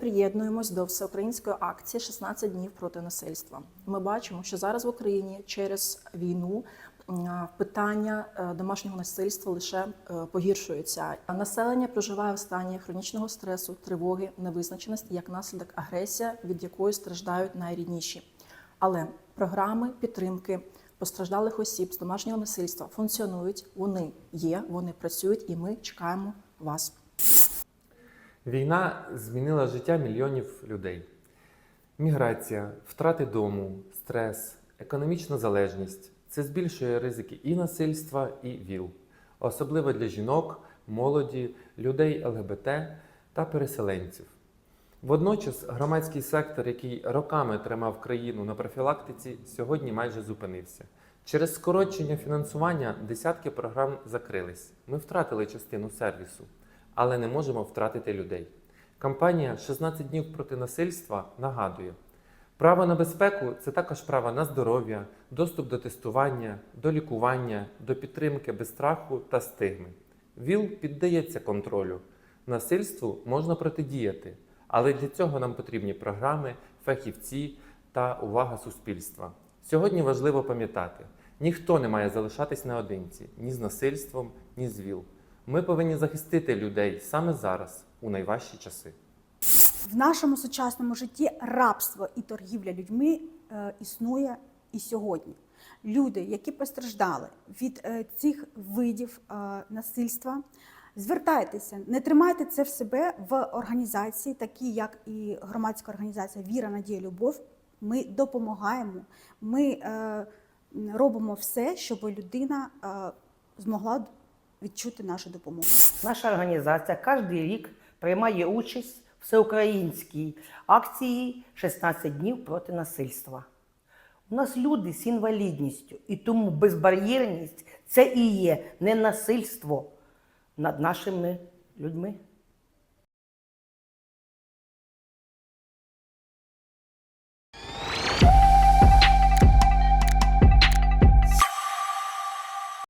приєднуємось до всеукраїнської акції «16 днів проти насильства. Ми бачимо, що зараз в Україні через війну питання е, домашнього насильства лише е, погіршуються. Населення проживає в стані хронічного стресу, тривоги, невизначеності як наслідок агресія, від якої страждають найрідніші. Але програми підтримки постраждалих осіб з домашнього насильства функціонують. Вони є, вони працюють, і ми чекаємо вас. Війна змінила життя мільйонів людей. Міграція, втрати дому, стрес, економічна залежність це збільшує ризики і насильства, і ВІЛ, особливо для жінок, молоді, людей ЛГБТ та переселенців. Водночас громадський сектор, який роками тримав країну на профілактиці, сьогодні майже зупинився. Через скорочення фінансування десятки програм закрились. Ми втратили частину сервісу, але не можемо втратити людей. Кампанія «16 днів проти насильства нагадує: право на безпеку це також право на здоров'я, доступ до тестування, до лікування, до підтримки без страху та стигми. ВІЛ піддається контролю. Насильству можна протидіяти, але для цього нам потрібні програми, фахівці та увага суспільства. Сьогодні важливо пам'ятати: ніхто не має залишатись наодинці ні з насильством, ні з ВІЛ. Ми повинні захистити людей саме зараз, у найважчі часи. В нашому сучасному житті рабство і торгівля людьми е, існує і сьогодні. Люди, які постраждали від е, цих видів е, насильства, звертайтеся, не тримайте це в себе в організації, такі як і громадська організація Віра, Надія, Любов. Ми допомагаємо, ми робимо все, щоб людина змогла відчути нашу допомогу. Наша організація кожен рік приймає участь в всеукраїнській акції «16 днів проти насильства. У нас люди з інвалідністю, і тому безбар'єрність це і є не насильство над нашими людьми.